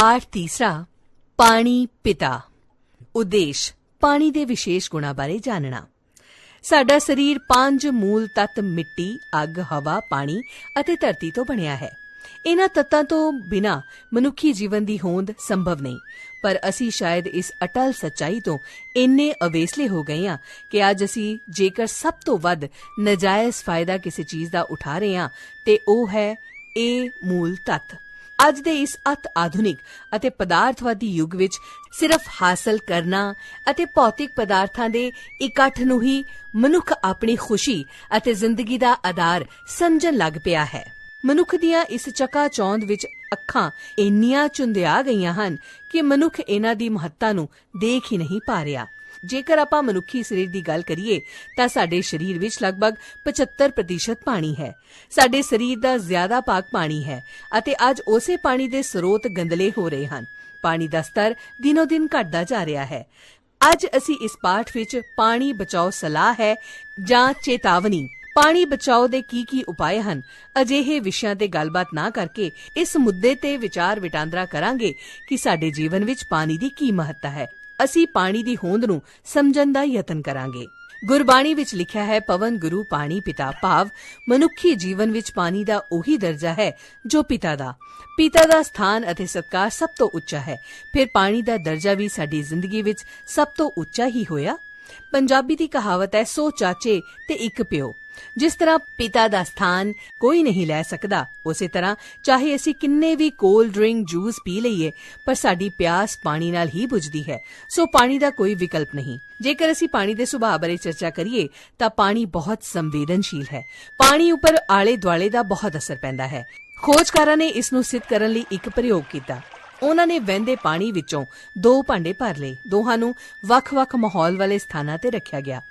ਪਾਠ ਤੀਸਰਾ, ਪਾਣੀ ਪਿਤਾ। ਉਦੇਸ਼, ਪਾਣੀ ਦੇ ਵਿਸ਼ੇਸ਼ ਗੁਣਾਂ ਬਾਰੇ ਜਾਣਨਾ। ਸਾਡਾ ਸਰੀਰ ਪੰਜ ਮੂਲ ਤੱਤ ਮਿੱਟੀ, ਅੱਗ, ਹਵਾ, ਪਾਣੀ ਅਤੇ ਧਰਤੀ ਤੋਂ ਬਣਿਆ ਹੈ। ਇਹਨਾਂ ਤੱਤਾਂ ਤੋਂ ਬਿਨਾ ਮਨੁੱਖੀ ਜੀਵਨ ਦੀ ਹੋਂਦ ਸੰਭਵ ਨਹੀਂ। ਪਰ ਅਸੀਂ ਸ਼ਾਇਦ ਇਸ ਅਟਲ ਸੱਚਾਈ ਤੋਂ ਇੰਨੇ ਅਵੇਸਲੇ ਹੋ ਗਏ ਹਾਂ ਕਿ ਅੱਜ ਅਸੀਂ ਜੇਕਰ ਸਭ ਤੋਂ ਵੱਧ ਨਜਾਇਜ਼ ਫਾਇਦਾ ਕਿਸੇ ਚੀਜ਼ ਦਾ ਉਠਾ ਰਹੇ ਹਾਂ, ਤੇ ਉਹ ਹੈ ਇਹ ਮੂਲ ਤੱਤ। ਅੱਜ ਦੇ ਇਸ ਅਤ ਆਧੁਨਿਕ ਅਤੇ ਪਦਾਰਥਵਾਦੀ ਯੁੱਗ ਵਿੱਚ ਸਿਰਫ ਹਾਸਲ ਕਰਨਾ ਅਤੇ ਭੌਤਿਕ ਪਦਾਰਥਾਂ ਦੇ ਇਕੱਠ ਨੂੰ ਹੀ ਮਨੁੱਖ ਆਪਣੀ ਖੁਸ਼ੀ ਅਤੇ ਜ਼ਿੰਦਗੀ ਦਾ ਆਧਾਰ ਸਮਝਣ ਲੱਗ ਪਿਆ ਹੈ। ਮਨੁੱਖ ਦੀਆਂ ਇਸ ਚੱਕਾ ਚੌਂਦ ਵਿੱਚ ਅੱਖਾਂ ਇੰਨੀਆਂ ਚੁੰਦਿਆ ਗਈਆਂ ਹਨ ਕਿ ਮਨੁੱਖ ਇਹਨਾਂ ਦੀ ਮਹੱਤਤਾ ਨੂੰ ਦੇਖ ਹੀ ਨਹੀਂ ਪਾ ਰਿਹਾ। ਜੇਕਰ ਆਪਾਂ ਮਨੁੱਖੀ ਸਰੀਰ ਦੀ ਗੱਲ ਕਰੀਏ, ਤਾਂ ਸਾਡੇ ਸਰੀਰ ਵਿੱਚ ਲਗਭਗ 75% ਪਾਣੀ ਹੈ। ਸਾਡੇ ਸਰੀਰ ਦਾ ਜ਼ਿਆਦਾ ਭਾਗ ਪਾਣੀ ਹੈ ਅਤੇ ਅੱਜ ਉਸੇ ਪਾਣੀ ਦੇ ਸਰੋਤ ਗੰਦਲੇ ਹੋ ਰਹੇ ਹਨ। ਪਾਣੀ ਦਾ ਸਤਰ ਦਿਨੋ-ਦਿਨ ਘਟਦਾ ਜਾ ਰਿਹਾ ਹੈ। ਅੱਜ ਅਸੀਂ ਇਸ ਪਾਠ ਵਿੱਚ ਪਾਣੀ ਬਚਾਓ ਸਲਾਹ ਹੈ ਜਾਂ ਚੇਤਾਵਨੀ। ਪਾਣੀ ਬਚਾਓ ਦੇ ਕੀ ਕੀ ਉਪਾਅ ਹਨ? ਅਜਿਹੇ ਵਿਸ਼ਿਆਂ ਤੇ ਗੱਲਬਾਤ ਨਾ ਕਰਕੇ ਇਸ ਮੁੱਦੇ ਤੇ ਵਿਚਾਰ ਵਟਾਂਦਰਾ ਕਰਾਂਗੇ ਕਿ ਸਾਡੇ ਜੀਵਨ ਵਿੱਚ ਪਾਣੀ ਦੀ ਕੀ ਮਹੱਤਤਾ ਹੈ। ਅਸੀਂ ਪਾਣੀ ਦੀ ਹੋਂਦ ਨੂੰ ਸਮਝਣ ਦਾ ਯਤਨ ਕਰਾਂਗੇ। ਗੁਰਬਾਣੀ ਵਿੱਚ ਲਿਖਿਆ ਹੈ, ਪਵਨ ਗੁਰੂ, ਪਾਣੀ ਪਿਤਾ ਭਾਵ। ਮਨੁੱਖੀ ਜੀਵਨ ਵਿੱਚ ਪਾਣੀ ਦਾ ਉਹੀ ਦਰਜਾ ਹੈ ਜੋ ਪਿਤਾ ਦਾ। ਪਿਤਾ ਦਾ ਸਥਾਨ ਅਤੇ ਸਤਕਾਰ ਸਭ ਤੋਂ ਉੱਚਾ ਹੈ। ਫਿਰ ਪਾਣੀ ਦਾ ਦਰਜਾ ਵੀ ਸਾਡੀ ਜ਼ਿੰਦਗੀ ਵਿੱਚ ਸਭ ਤੋਂ ਉੱਚਾ ਹੀ ਹੋਇਆ? ਪੰਜਾਬੀ ਦੀ ਕਹਾਵਤ ਹੈ, ਸੋ ਚਾਚੇ ਤੇ ਇੱਕ ਪਿਓ। ਜਿਸ ਤਰ੍ਹਾਂ ਪਿਤਾ ਦਾ ਸਥਾਨ ਕੋਈ ਨਹੀਂ ਲੈ ਸਕਦਾ, ਉਸੇ ਤਰ੍ਹਾਂ ਚਾਹੇ ਅਸੀਂ ਕਿੰਨੇ ਵੀ ਕੋਲਡ ਡਰਿੰਕ ਜੂਸ ਪੀ ਲਈਏ, ਪਰ ਸਾਡੀ ਪਿਆਸ ਪਾਣੀ ਨਾਲ ਹੀ ਬੁਝਦੀ ਹੈ। ਸੋ ਪਾਣੀ ਦਾ ਕੋਈ ਵਿਕਲਪ ਨਹੀਂ। ਜੇਕਰ ਅਸੀਂ ਪਾਣੀ ਦੇ ਸੁਭਾਅ ਬਾਰੇ ਚਰਚਾ ਕਰੀਏ, ਤਾਂ ਪਾਣੀ ਬਹੁਤ ਸੰਵੇਦਨਸ਼ੀਲ ਹੈ। ਪਾਣੀ ਉੱਪਰ ਆਲੇ ਦੁਆਲੇ ਦਾ ਬਹੁਤ ਅਸਰ ਪੈਂਦਾ ਹੈ। ਖੋਜਕਾਰਾਂ ਨੇ ਇਸ ਨੂੰ ਸਿੱਧ ਕਰਨ ਲਈ ਇੱਕ ਪ੍ਰਯੋਗ ਕੀਤਾ। ਉਹਨਾਂ ਨੇ ਵਹਿੰਦੇ ਪਾਣੀ ਵਿੱਚੋਂ ਦੋ ਭਾਂਡੇ ਭਰ ਲਏ। ਦੋਹਾਂ ਨੂੰ ਵੱਖ-ਵੱਖ ਮਾਹੌਲ ਵਾਲੇ ਸਥਾਨਾਂ ਤੇ ਰੱਖਿਆ ਗਿਆ।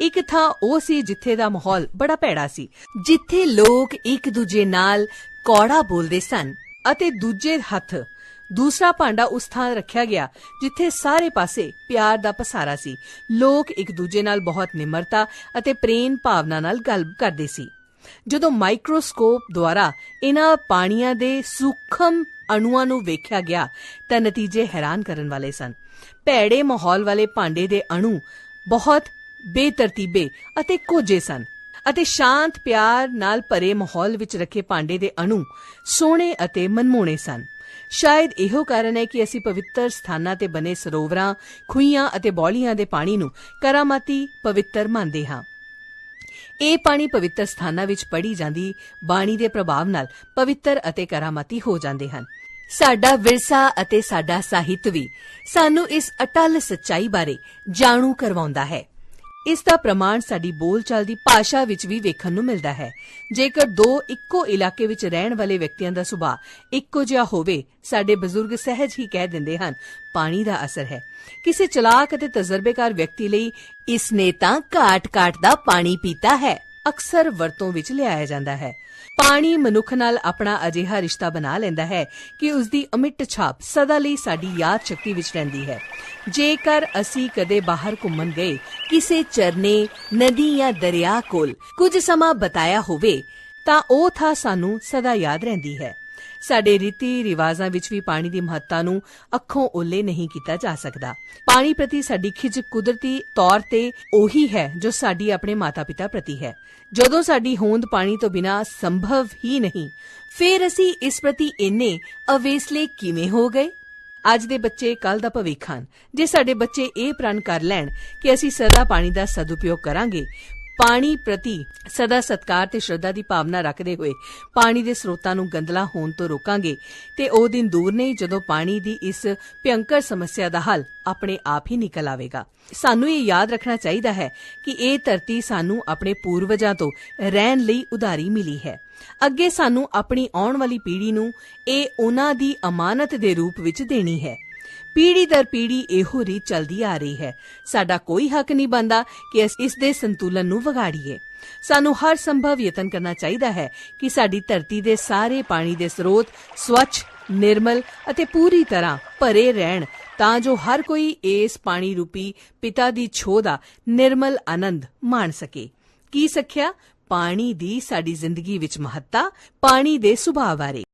ਇੱਕ ਥਾਂ ਉਹ ਸੀ ਜਿੱਥੇ ਦਾ ਮਾਹੌਲ ਬੜਾ ਭੈੜਾ ਸੀ, ਜਿੱਥੇ ਲੋਕ ਇੱਕ ਦੂਜੇ ਨਾਲ ਕੌੜਾ ਬੋਲਦੇ ਸਨ ਅਤੇ ਦੂਜੇ ਹੱਥ ਦੂਸਰਾ ਭਾਂਡਾ ਉਸ ਥਾਂ ਰੱਖਿਆ ਗਿਆ, ਜਿੱਥੇ ਸਾਰੇ ਪਾਸੇ ਪਿਆਰ ਦਾ ਪਸਾਰਾ ਸੀ। ਲੋਕ ਇੱਕ ਦੂਜੇ ਨਾਲ ਬਹੁਤ ਨਿਮਰਤਾ ਅਤੇ ਪ੍ਰੇਮ ਭਾਵਨਾ ਨਾਲ ਗੱਲ ਕਰਦੇ ਸੀ। ਜਦੋਂ ਮਾਈਕਰੋਸਕੋਪ ਦੁਆਰਾ ਇਹਨਾਂ ਪਾਣੀਆਂ ਦੇ ਸੂਖਮ ਅਣੂਆਂ ਨੂੰ ਵੇਖਿਆ ਗਿਆ, ਤਾਂ ਨਤੀਜੇ ਹੈਰਾਨ ਕਰਨ ਵਾਲੇ ਸਨ। ਭੈੜੇ ਮਾਹੌਲ ਵਾਲੇ ਭਾਂਡੇ ਦੇ ਅਣੂ ਬਹੁਤ ਬੇਤਰਤੀਬੇ ਅਤੇ ਕੋਝੇ ਸਨ ਅਤੇ ਸ਼ਾਂਤ ਪਿਆਰ ਨਾਲ ਭਰੇ ਮਾਹੌਲ ਵਿੱਚ ਰੱਖੇ ਭਾਂਡੇ ਦੇ ਅਣੂ ਸੋਹਣੇ ਅਤੇ ਮਨਮੋਹਣੇ ਸਨ। ਸ਼ਾਇਦ ਇਹੋ ਕਾਰਨ ਹੈ ਕਿ ਅਸੀਂ ਪਵਿੱਤਰ ਸਥਾਨਾਂ ਤੇ ਬਣੇ ਸਰੋਵਰਾਂ ਖੂਹਾਂ ਅਤੇ ਬੌਲੀਆਂ ਦੇ ਪਾਣੀ ਨੂੰ ਕਰਾਮਾਤੀ ਪਵਿੱਤਰ ਮੰਨਦੇ ਹਾਂ। ਇਹ ਪਾਣੀ ਪਵਿੱਤਰ ਸਥਾਨਾਂ ਵਿੱਚ ਪੜੀ ਜਾਂਦੀ ਬਾਣੀ ਦੇ ਪ੍ਰਭਾਵ ਨਾਲ ਪਵਿੱਤਰ ਅਤੇ ਕਰਾਮਾਤੀ ਹੋ ਜਾਂਦੇ ਹਨ। ਸਾਡਾ ਵਿਰਸਾ ਅਤੇ ਸਾਡਾ ਸਾਹਿਤ ਵੀ ਸਾਨੂੰ ਇਸ ਅਟਲ ਸੱਚਾਈ ਬਾਰੇ ਜਾਣੂ ਕਰਵਾਉਂਦਾ ਹੈ। ਇਸ ਦਾ ਪ੍ਰਮਾਣ ਸਾਡੀ ਬੋਲਚਾਲ ਦੀ ਭਾਸ਼ਾ ਵਿੱਚ ਵੀ ਵੇਖਣ ਨੂੰ ਮਿਲਦਾ ਹੈ। ਜੇਕਰ ਦੋ ਇੱਕੋ ਇਲਾਕੇ ਵਿੱਚ ਰਹਿਣ ਵਾਲੇ ਵਿਅਕਤੀਆਂ ਦਾ ਸੁਭਾਅ ਇੱਕੋ ਜਿਹਾ ਹੋਵੇ, ਸਾਡੇ ਬਜ਼ੁਰਗ ਸਹਿਜ ਹੀ ਕਹਿ ਦਿੰਦੇ ਹਨ, ਪਾਣੀ ਦਾ ਅਸਰ ਹੈ। ਕਿਸੇ ਚਲਾਕ ਅਤੇ ਤਜਰਬੇਕਾਰ ਵਿਅਕਤੀ ਲਈ ਇਸ ਨੇ ਤਾਂ ਘਾਟ-ਘਾਟ ਦਾ ਪਾਣੀ ਪੀਤਾ ਹੈ। ਅਕਸਰ ਵਰਤੋਂ ਵਿੱਚ ਲਿਆਇਆ ਜਾਂਦਾ ਹੈ। ਪਾਣੀ ਮਨੁੱਖ ਨਾਲ ਆਪਣਾ ਅਜਿਹਾ ਰਿਸ਼ਤਾ ਬਣਾ ਲੈਂਦਾ ਹੈ ਕਿ ਉਸ ਦੀ ਅਮਿੱਟ ਛਾਪ ਸਦਾ ਲਈ ਸਾਡੀ ਯਾਦ ਸ਼ਕਤੀ ਵਿੱਚ ਰਹਿੰਦੀ ਹੈ। ਜੇਕਰ ਅਸੀਂ ਕਦੇ ਬਾਹਰ ਘੁੰਮਣ ਗਏ, ਕਿਸੇ ਚਰਨੇ ਨਦੀ ਜਾਂ ਦਰਿਆ ਕੋਲ ਕੁਝ ਸਮਾਂ ਬਤਾਇਆ ਹੋਵੇ, ਤਾਂ ਉਹ ਥਾਂ ਸਾਨੂੰ ਸਦਾ ਯਾਦ ਰਹਿੰਦੀ ਹੈ। ਸਾਡੇ ਰੀਤੀ ਰਿਵਾਜ਼ਾਂ ਵਿੱਚ ਵੀ ਪਾਣੀ ਦੀ ਮਹੱਤਤਾ ਨੂੰ ਅੱਖੋਂ ਓਲੇ ਨਹੀਂ ਕੀਤਾ ਜਾ ਸਕਦਾ। ਪਾਣੀ ਪ੍ਰਤੀ ਸਾਡੀ ਖਿੱਚ ਕੁਦਰਤੀ ਤੌਰ ਤੇ ਉਹੀ ਹੈ ਜੋ ਸਾਡੀ ਆਪਣੇ ਮਾਤਾ-ਪਿਤਾ ਪ੍ਰਤੀ ਹੈ। ਜਦੋਂ ਸਾਡੀ ਹੋਂਦ ਪਾਣੀ ਤੋਂ ਬਿਨਾ ਸੰਭਵ ਹੀ ਨਹੀਂ, ਫੇਰ ਅਸੀਂ ਇਸ ਪ੍ਰਤੀ ਇੰਨੇ ਅਵੇਸਲੇ ਕਿਵੇਂ ਹੋ ਗਏ? ਅੱਜ ਦੇ ਬੱਚੇ ਕੱਲ ਦਾ ਭਵਿੱਖ ਹਨ। ਜੇ ਸਾਡੇ ਬੱਚੇ ਇਹ ਪ੍ਰਣ ਕਰ ਲੈਣ ਕਿ ਅਸੀਂ ਸਦਾ ਪਾਣੀ ਦਾ ਸਦੁਪਯੋਗ ਕਰਾਂਗੇ ਪਾਣੀ ਪ੍ਰਤੀ ਸਦਾ ਸਤਕਾਰ ਤੇ ਸ਼ਰਧਾ ਦੀ ਭਾਵਨਾ ਰੱਖਦੇ ਹੋਏ ਪਾਣੀ ਦੇ ਸਰੋਤਾਂ ਨੂੰ ਗੰਦਲਾ ਹੋਣ ਤੋਂ ਰੋਕਾਂਗੇ ਤੇ ਉਹ ਦਿਨ ਦੂਰ ਨਹੀਂ ਜਦੋਂ ਪਾਣੀ ਦੀ ਇਸ ਭਿਅੰਕਰ ਸਮੱਸਿਆ ਦਾ ਹੱਲ ਆਪਣੇ ਆਪ ਹੀ ਨਿਕਲ ਆਵੇਗਾ। ਸਾਨੂੰ ਇਹ ਯਾਦ ਰੱਖਣਾ ਚਾਹੀਦਾ ਹੈ ਕਿ ਇਹ ਧਰਤੀ ਸਾਨੂੰ ਆਪਣੇ ਪੂਰਵਜਾਂ ਤੋਂ ਰਹਿਣ ਲਈ ਉਧਾਰੀ ਮਿਲੀ ਹੈ। ਅੱਗੇ ਸਾਨੂੰ ਆਪਣੀ ਆਉਣ ਵਾਲੀ ਪੀੜ੍ਹੀ ਨੂੰ ਇਹ ਉਹਨਾਂ ਦੀ ਅਮਾਨਤ ਦੇ ਰੂਪ ਵਿੱਚ ਦੇਣੀ ਹੈ। ਪੀੜੀ ਦਰ ਪੀੜੀ ਇਹੋ ਰੀ ਚਲਦੀ ਆ ਰਹੀ ਹੈ। ਸਾਡਾ ਕੋਈ ਹੱਕ ਨਹੀਂ ਬੰਦਾ ਕਿ ਇਸ ਦੇ ਸੰਤੁਲਨ ਨੂੰ ਵਿਗਾੜੀਏ। ਸਾਨੂੰ ਹਰ ਸੰਭਵ ਯਤਨ ਕਰਨਾ ਚਾਹੀਦਾ ਹੈ ਕਿ ਸਾਡੀ ਧਰਤੀ ਦੇ ਸਾਰੇ ਪਾਣੀ ਦੇ ਸਰੋਤ ਸਵੱਛ, ਨਿਰਮਲ ਅਤੇ ਪੂਰੀ ਤਰ੍ਹਾਂ ਭਰੇ ਰਹਿਣ, ਤਾਂ ਜੋ ਹਰ ਕੋਈ ਇਸ ਪਾਣੀ ਰੂਪੀ ਪਿਤਾ ਦੀ ਛੋਹ ਦਾ ਨਿਰਮਲ ਆਨੰਦ ਮਾਣ ਸਕੇ। ਕੀ ਸਿੱਖਿਆ? ਪਾਣੀ ਦੀ ਸਾਡੀ ਜ਼ਿੰਦਗੀ ਵਿੱਚ ਮਹੱਤਤਾ, ਪਾਣੀ ਦੇ ਸੁਭਾਅ ਬਾਰੇ।